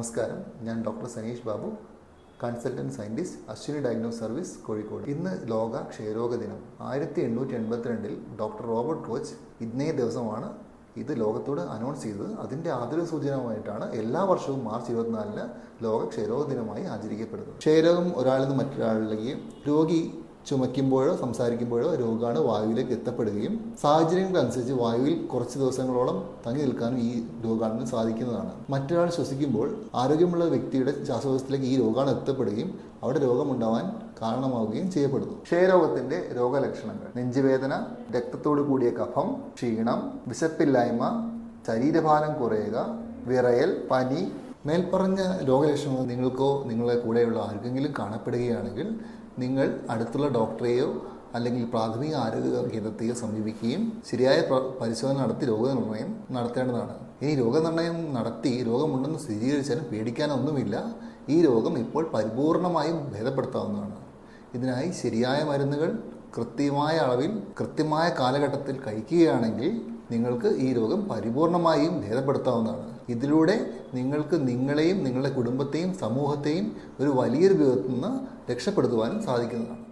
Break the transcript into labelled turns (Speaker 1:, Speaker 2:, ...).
Speaker 1: നമസ്കാരം. ഞാൻ doctor Saneesh Babu consultant scientist Aswini diagnostic service Kozhikode. ഇന്ന് ലോക ക്ഷയരോഗ ദിനം. ആയിരത്തി എണ്ണൂറ്റി എൺപത്തിരണ്ടിൽ ഡോക്ടർ റോബർട്ട് കോച്ച് ഇന്നേ ദിവസമാണ് ഇത് ലോകത്തോട് അനൗൺസ് ചെയ്തത്. അതിന്റെ ആദ്യ സൂചനമായിട്ടാണ് എല്ലാ വർഷവും മാർച്ച് ഇരുപത്തിനാലിന് ലോക ക്ഷയരോഗ ദിനമായി ആചരിക്കപ്പെടുന്നത്. ക്ഷയരോഗം ഒരാളിൽ നിന്ന് മറ്റൊരാളിലേക്ക് രോഗി ചുമയ്ക്കുമ്പോഴോ സംസാരിക്കുമ്പോഴോ രോഗാണു വായുവിലേക്ക് എത്തപ്പെടുകയും സാഹചര്യങ്ങൾക്കനുസരിച്ച് വായുവിൽ കുറച്ച് ദിവസങ്ങളോളം തങ്ങി നിൽക്കാനും ഈ രോഗാണുവിന് സാധിക്കുന്നതാണ്. മറ്റൊരാൾ ശ്വസിക്കുമ്പോൾ ആരോഗ്യമുള്ള വ്യക്തിയുടെ ശ്വാസകോശത്തിലേക്ക് ഈ രോഗാണു എത്തപ്പെടുകയും അവിടെ രോഗമുണ്ടാവാൻ കാരണമാവുകയും ചെയ്യപ്പെടുന്നു. ക്ഷയരോഗത്തിന്റെ രോഗലക്ഷണങ്ങൾ. നെഞ്ചുവേദന രക്തത്തോടു കൂടിയ കഫം ക്ഷീണം വിശപ്പില്ലായ്മ ശരീരഭാരം കുറയുക വിറയൽ പനി മേൽപ്പറഞ്ഞ രോഗലക്ഷണങ്ങൾ നിങ്ങൾക്കോ നിങ്ങളെ കൂടെയുള്ള ആർക്കെങ്കിലും കാണപ്പെടുകയാണെങ്കിൽ നിങ്ങൾ അടുത്തുള്ള ഡോക്ടറെയോ അല്ലെങ്കിൽ പ്രാഥമിക ആരോഗ്യ കേന്ദ്രത്തെയോ സമീപിക്കുകയും ശരിയായ പരിശോധന നടത്തി രോഗനിർണയം നടത്തേണ്ടതാണ്. ഇനി രോഗനിർണയം നടത്തി രോഗമുണ്ടെന്ന് സ്ഥിരീകരിച്ചാലും പേടിക്കാനൊന്നുമില്ല. ഈ രോഗം ഇപ്പോൾ പരിപൂർണമായും ഭേദപ്പെടുത്താവുന്നതാണ്. ഇതിനായി ശരിയായ മരുന്നുകൾ കൃത്യമായ അളവിൽ കൃത്യമായ കാലഘട്ടത്തിൽ കഴിക്കുകയാണെങ്കിൽ നിങ്ങൾക്ക് ഈ രോഗം പരിപൂർണമായും ഭേദപ്പെടുത്താവുന്നതാണ്. ഇതിലൂടെ നിങ്ങൾക്ക് നിങ്ങളെയും നിങ്ങളുടെ കുടുംബത്തെയും സമൂഹത്തെയും ഒരു വലിയൊരു വിധത്തിൽ നിന്ന് രക്ഷപ്പെടുത്തുവാനും സാധിക്കുന്നതാണ്.